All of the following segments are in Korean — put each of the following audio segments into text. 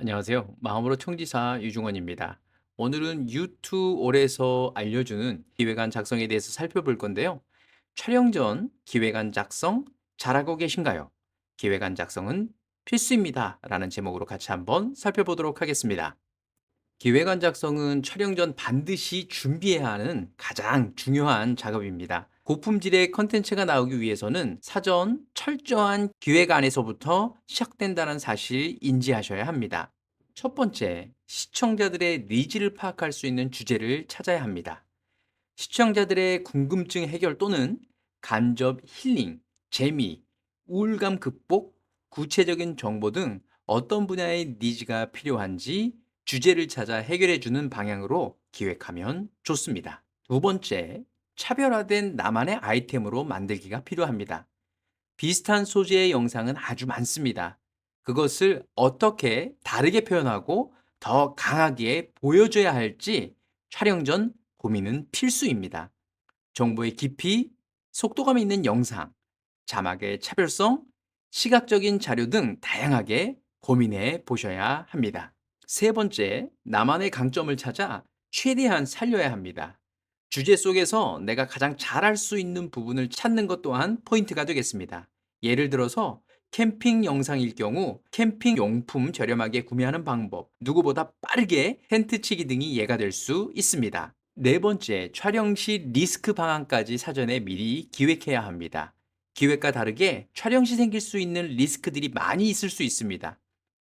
안녕하세요. 마음으로 청지사 유중원입니다. 오늘은 유튜올에서 알려주는 기획안 작성에 대해서 살펴볼 건데요. 촬영 전 기획안 작성 잘하고 계신가요? 기획안 작성은 필수입니다. 라는 제목으로 같이 한번 살펴보도록 하겠습니다. 기획안 작성은 촬영 전 반드시 준비해야 하는 가장 중요한 작업입니다. 고품질의 컨텐츠가 나오기 위해서는 사전 철저한 기획 안에서부터 시작된다는 사실 인지하셔야 합니다. 첫 번째, 시청자들의 니즈를 파악할 수 있는 주제를 찾아야 합니다. 시청자들의 궁금증 해결 또는 간접 힐링, 재미, 우울감 극복, 구체적인 정보 등 어떤 분야의 니즈가 필요한지 주제를 찾아 해결해 주는 방향으로 기획하면 좋습니다. 두 번째, 차별화된 나만의 아이템으로 만들기가 필요합니다. 비슷한 소재의 영상은 아주 많습니다. 그것을 어떻게 다르게 표현하고 더 강하게 보여줘야 할지 촬영 전 고민은 필수입니다. 정보의 깊이, 속도감 있는 영상, 자막의 차별성, 시각적인 자료 등 다양하게 고민해 보셔야 합니다. 세 번째, 나만의 강점을 찾아 최대한 살려야 합니다. 주제 속에서 내가 가장 잘할 수 있는 부분을 찾는 것 또한 포인트가 되겠습니다. 예를 들어서 캠핑 영상일 경우 캠핑 용품 저렴하게 구매하는 방법, 누구보다 빠르게 텐트 치기 등이 예가 될 수 있습니다. 네 번째, 촬영 시 리스크 방안까지 사전에 미리 기획해야 합니다. 기획과 다르게 촬영 시 생길 수 있는 리스크들이 많이 있을 수 있습니다.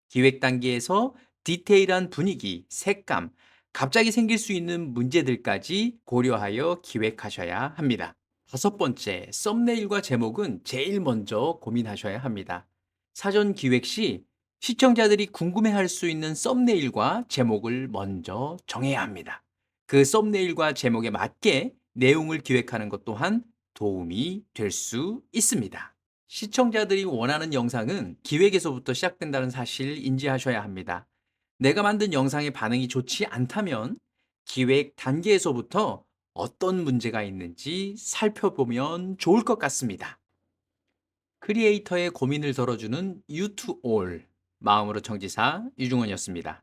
기획 단계에서 디테일한 분위기, 색감, 갑자기 생길 수 있는 문제들까지 고려하여 기획하셔야 합니다. 다섯 번째, 썸네일과 제목은 제일 먼저 고민하셔야 합니다. 사전 기획 시 시청자들이 궁금해할 수 있는 썸네일과 제목을 먼저 정해야 합니다. 그 썸네일과 제목에 맞게 내용을 기획하는 것 또한 도움이 될 수 있습니다. 시청자들이 원하는 영상은 기획에서부터 시작된다는 사실 인지하셔야 합니다. 내가 만든 영상의 반응이 좋지 않다면 기획 단계에서부터 어떤 문제가 있는지 살펴보면 좋을 것 같습니다. 크리에이터의 고민을 덜어주는 유투올 마음으로 청지사 유중원이었습니다.